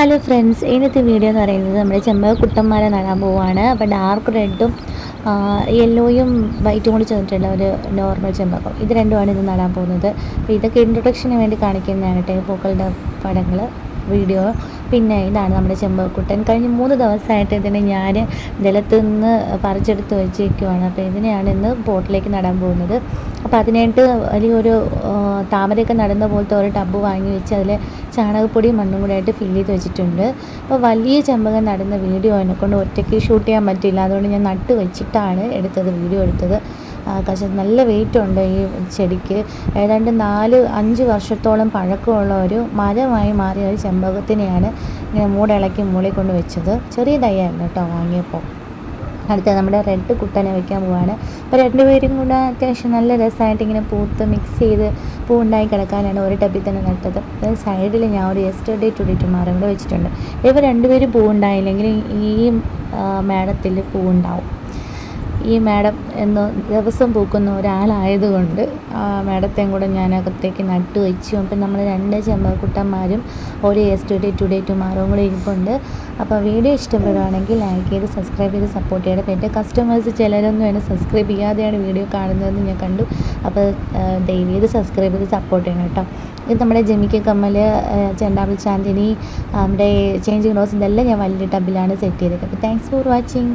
Hello friends ഇന്നത്തെ video എന്ന് പറയുന്നത് നമ്മുടെ ചെമ്പക കുട്ടന്മാരെ നടാൻ പോവുകയാണ് അപ്പോൾ ഡാർക്ക് റെഡും യെല്ലോയും വൈറ്റും കൂടി ചേർന്നിട്ടുള്ള ഒരു നോർമൽ ചെമ്പകം. ഇത് രണ്ടുമാണ് ഇത് നടാൻ പോകുന്നത്. അപ്പോൾ ഇതൊക്കെ ഇൻട്രൊഡക്ഷന് വേണ്ടി കാണിക്കുന്നതാണ് കേട്ടോ പൂക്കളുടെ പടങ്ങൾ വീഡിയോ പിന്നെ ഇതാണ് നമ്മുടെ ചെമ്പക്കുട്ടൻ കഴിഞ്ഞ മൂന്ന് ദിവസമായിട്ട് ഇതിനെ ഞാൻ നിലത്ത് നിന്ന് പറിച്ചെടുത്ത് വെച്ചേക്കുവാണ് അപ്പോൾ ഇതിനെയാണ് ഇന്ന് ബോട്ടിലേക്ക് നടാൻ പോകുന്നത്. അപ്പോൾ അതിനായിട്ട് വലിയൊരു താമരയൊക്കെ നടന്ന പോലത്തെ ഒരു ടബ് വാങ്ങി വെച്ച് അതിൽ ചാണകപ്പൊടിയും മണ്ണും കൂടെ ആയിട്ട് ഫില്ല് ചെയ്ത് വെച്ചിട്ടുണ്ട്. അപ്പോൾ വലിയ ചെമ്പകം നടുന്ന വീഡിയോ എന്നെക്കൊണ്ട് ഒറ്റയ്ക്ക് ഷൂട്ട് ചെയ്യാൻ പറ്റില്ല അതുകൊണ്ട് ഞാൻ നട്ട് വെച്ചിട്ടാണ് എടുത്തത് വീഡിയോ എടുത്തത്. പക്ഷേ നല്ല വെയിറ്റ് ഉണ്ട് ഈ ചെടിക്ക്. ഏതാണ്ട് നാല് അഞ്ച് വർഷത്തോളം പഴക്കമുള്ള ഒരു മരമായി മാറിയ ഒരു ചെമ്പകത്തിനെയാണ് ഇങ്ങനെ മൂടിളക്കി മൂളി കൊണ്ട് വെച്ചത്. ചെറിയ തൈയായിരുന്നു കേട്ടോ വാങ്ങിയപ്പോൾ. അടുത്ത നമ്മുടെ റെഡ് കുട്ടനെ വെക്കാൻ പോവാണ്. അപ്പോൾ രണ്ടുപേരും കൂടെ അത്യാവശ്യം നല്ല രസമായിട്ട് ഇങ്ങനെ പൂത്ത് മിക്സ് ചെയ്ത് പൂ ഉണ്ടായി കിടക്കാനാണ് ഒരു ടബിൽ തന്നെ നട്ടത്. സൈഡിൽ ഞാൻ ഒരു യെസ്റ്റർഡേ ടു ഡേ ടുമാറും കൂടെ വെച്ചിട്ടുണ്ട്. ഇവർ രണ്ടുപേരും പൂ ഉണ്ടായില്ലെങ്കിൽ ഈ മേടത്തിൽ പൂ ഉണ്ടാവും ഈ മാഡം എന്ന് ദിവസം പൂക്കുന്ന ഒരാളായതുകൊണ്ട് ആ മാഡത്തെയും കൂടെ ഞാൻ അകത്തേക്ക് നട്ടു വെച്ചു. അപ്പം നമ്മൾ രണ്ട് ചെമ്പക്കുട്ടന്മാരും ഒരു എസ് ടു ഡേ ടു ഡേ ടുമാറും കൂടെ ഇരിപ്പുണ്ട്. അപ്പോൾ വീഡിയോ ഇഷ്ടപ്പെടുകയാണെങ്കിൽ ലൈക്ക് ചെയ്ത് സബ്സ്ക്രൈബ് ചെയ്ത് സപ്പോർട്ട് ചെയ്യണം. അപ്പോൾ എന്റെ കസ്റ്റമേഴ്സ് ചിലരൊന്നും എന്നെ സബ്സ്ക്രൈബ് ചെയ്യാതെയാണ് വീഡിയോ കാണുന്നതെന്ന് ഞാൻ കണ്ടു. അപ്പോൾ ദയവ് ചെയ്ത് സബ്സ്ക്രൈബ് ചെയ്ത് സപ്പോർട്ട് ചെയ്യണം കേട്ടോ. ഇത് നമ്മുടെ ജമിക്ക കമ്മൽ ചെണ്ടാമ്പൽ ചാന്ദിനി നമ്മുടെ ചേഞ്ചിങ് റോസ് ഇതെല്ലാം ഞാൻ വലിയ ടബിലാണ് സെറ്റ് ചെയ്തത് അപ്പോൾ താങ്ക്സ് ഫോർ വാച്ചിങ്